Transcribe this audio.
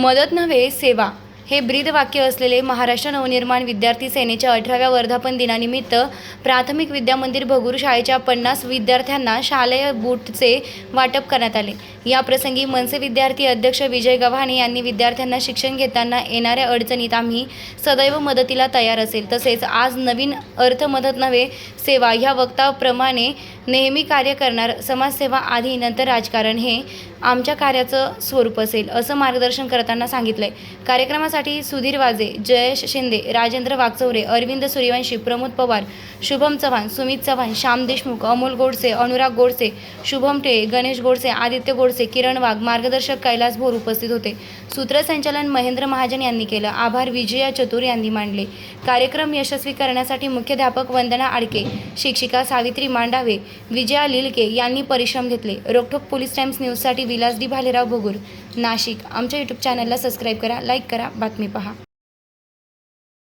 मदत नव्हे सेवा. हे ब्रीदवाक्य असलेले महाराष्ट्र नवनिर्माण विद्यार्थी सेनेच्या अठराव्या वर्धापन दिनानिमित्त प्राथमिक विद्यामंदिर भगूर शाळेच्या पन्नास विद्यार्थ्यांना शालेय बूटचे वाटप करण्यात आले. या प्रसंगी मनसे विद्यार्थी अध्यक्ष विजय गव्हाणे यांनी विद्यार्थ्यांना शिक्षण घेताना येणाऱ्या अडचणीत आम्ही सदैव मदतीला तयार असेल. तसेच आज नवीन अर्थ मदत नव्हे सेवा ह्या वक्ताप्रमाणे नेहमी कार्य करणार समाजसेवा आधी नंतर राजकारण हे आमच्या कार्याचं स्वरूप असेल असं मार्गदर्शन करताना सांगितलंय. कार्यक्रमासाठी सुधीर वाजे जयेश शिंदे राजेंद्र वागचौरे अरविंद सूर्यवंशी प्रमोद पवार शुभम चव्हाण सुमित चव्हाण श्याम देशमुख अमोल गोडसे अनुराग गोडसे शुभम टे गणेश गोडसे आदित्य गोडसे किरण वाघ मार्गदर्शक कैलास भोर उपस्थित होते. सूत्रसंचालन महेंद्र महाजन यांनी केलं. आभार विजया चतुर यांनी मांडले. कार्यक्रम यशस्वी करण्यासाठी मुख्याध्यापक वंदना आडके शिक्षिका सावित्री मांडावे विजया लिलके यांनी परिश्रम घेतले. रोखोक पोलीस टाइम्स न्यूजसाठी विलास डी भालेराव भोगूर. नाशिक. आमच्या यूट्यूब चॅनलला सबस्क्राईब करा लाईक करा. बातमी पहा.